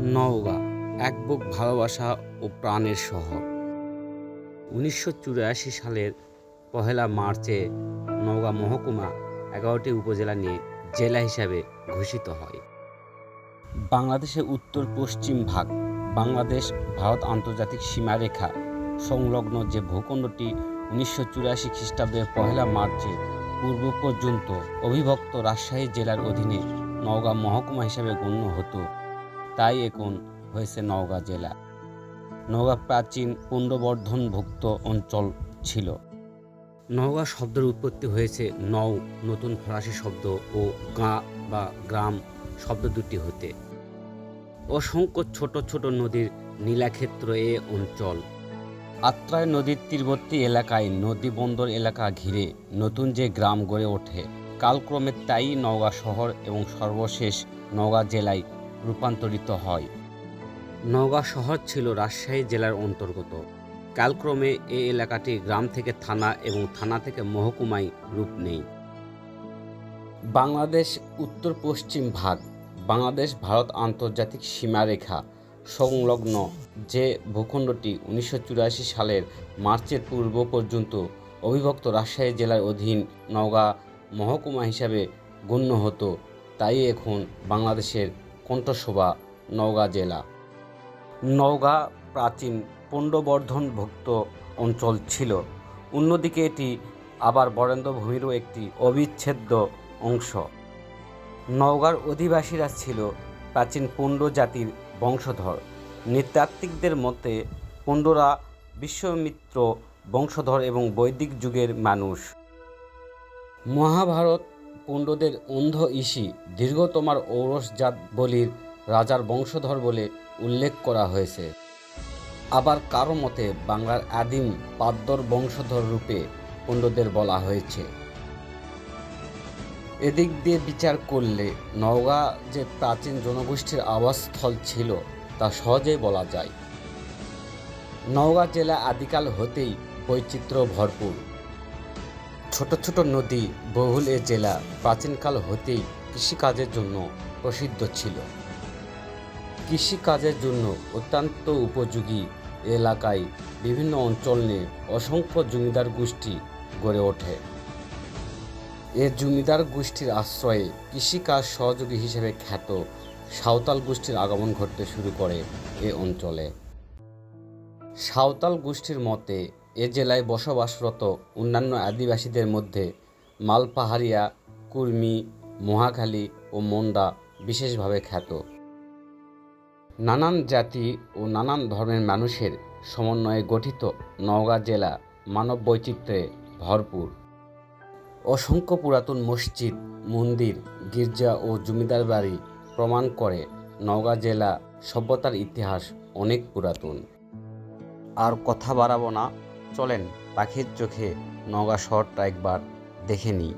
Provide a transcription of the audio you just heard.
নওগাঁ, এক বুক ভালোবাসা ও প্রাণের শহর। উনিশশো চুরাশি সালের পহেলা মার্চে নওগাঁ মহকুমা এগারোটি উপজেলা নিয়ে জেলা হিসাবে ঘোষিত হয়। বাংলাদেশের উত্তর পশ্চিম ভাগ, বাংলাদেশ, ভারত আন্তর্জাতিক সীমারেখা সংলগ্ন যে ভূখণ্ডটি উনিশশো চুরাশি খ্রিস্টাব্দের পহেলা মার্চে পূর্ব পর্যন্ত অবিভক্ত রাজশাহী জেলার অধীনে নওগাঁ মহকুমা হিসাবে গণ্য হতো তাই এখন হয়েছে নওগাঁ জেলা। নওগাঁ প্রাচীন পুণ্ডবর্ধনভুক্ত অঞ্চল ছিল। নওগাঁ শব্দের উৎপত্তি হয়েছে নও, নতুন ফরাসি শব্দ ও গাঁ বা গ্রাম শব্দ দুটি হতে। অসংখ্য ছোট ছোট নদীর নীলাক্ষেত্র এ অঞ্চল। আত্রায় নদীর তীরবর্তী এলাকায় নদী বন্দর এলাকা ঘিরে নতুন যে গ্রাম গড়ে ওঠে, কালক্রমে তাই নওগাঁ শহর এবং সর্বশেষ নওগাঁ জেলায় রূপান্তরিত হয়। নওগাঁ শহর ছিল রাজশাহী জেলার অন্তর্গত। কালক্রমে এই এলাকাটি গ্রাম থেকে থানা এবং থানা থেকে মহকুমায় রূপ নেই। বাংলাদেশ উত্তর পশ্চিম ভাগ, বাংলাদেশ ভারত আন্তর্জাতিক সীমারেখা সংলগ্ন যে ভূখণ্ডটি উনিশশো চুরাশি সালের মার্চের পূর্ব পর্যন্ত অবিভক্ত রাজশাহী জেলার অধীন নওগাঁ মহকুমা হিসাবে গণ্য হতো, তাই এখন বাংলাদেশের কণ্ঠশোভা, নওগাঁ জেলা। নওগাঁ প্রাচীন পুণ্ডবর্ধনভুক্ত অঞ্চল ছিল। অন্যদিকে এটি আবার বরেন্দ্র ভূমিরও একটি অবিচ্ছেদ্য অংশ। নওগাঁর অধিবাসীরা ছিল প্রাচীন পুণ্ড জাতির বংশধর। নৃতাত্ত্বিকদের মতে, পুণ্ডরা বিশ্বমিত্র বংশধর এবং বৈদিক যুগের মানুষ। মহাভারত পুণ্ডদের অন্ধ ঈশি দীর্ঘতমার ঔরসজাত বলির রাজার বংশধর বলে উল্লেখ করা হয়েছে। আবার কারও মতে বাংলার আদিম পাদ্যর বংশধর রূপে পুণ্ডদের বলা হয়েছে। এদিক দিয়ে বিচার করলে নওগাঁ যে প্রাচীন জনগোষ্ঠীর আবাসস্থল ছিল তা সহজেই বলা যায়। নওগাঁ জেলা আদিকাল হতেই বৈচিত্র্য ভরপুর। ছোট ছোট নদী বহুল এ জেলা প্রাচীনকাল হতেই কৃষিকাজের জন্য প্রসিদ্ধ ছিল। কৃষিকাজের জন্য অত্যন্ত উপযোগী এলাকায় বিভিন্ন অঞ্চল নিয়ে অসংখ্য জমিদার গোষ্ঠী গড়ে ওঠে। এ জমিদার গোষ্ঠীর আশ্রয়ে কৃষিকাজ সহযোগী হিসেবে খ্যাত সাঁওতাল গোষ্ঠীর আগমন ঘটতে শুরু করে এ অঞ্চলে। সাঁওতাল গোষ্ঠীর মতে এ জেলায় বসবাসরত অন্যান্য আদিবাসীদের মধ্যে মালপাহাড়িয়া, কুর্মি, মহাখালী ও মন্ডা বিশেষভাবে খ্যাত। নানান জাতি ও নানান ধর্মের মানুষের সমন্বয়ে গঠিত নওগাঁ জেলা মানব বৈচিত্র্যে ভরপুর। অসংখ্য পুরাতন মসজিদ, মন্দির, গির্জা ও জমিদার বাড়ি প্রমাণ করে নওগাঁ জেলা সভ্যতার ইতিহাস অনেক পুরাতন। আর কথা বাড়াবো না। চলেন পাখির চোখে নওগাঁ শহরটা একবার দেখে নিই।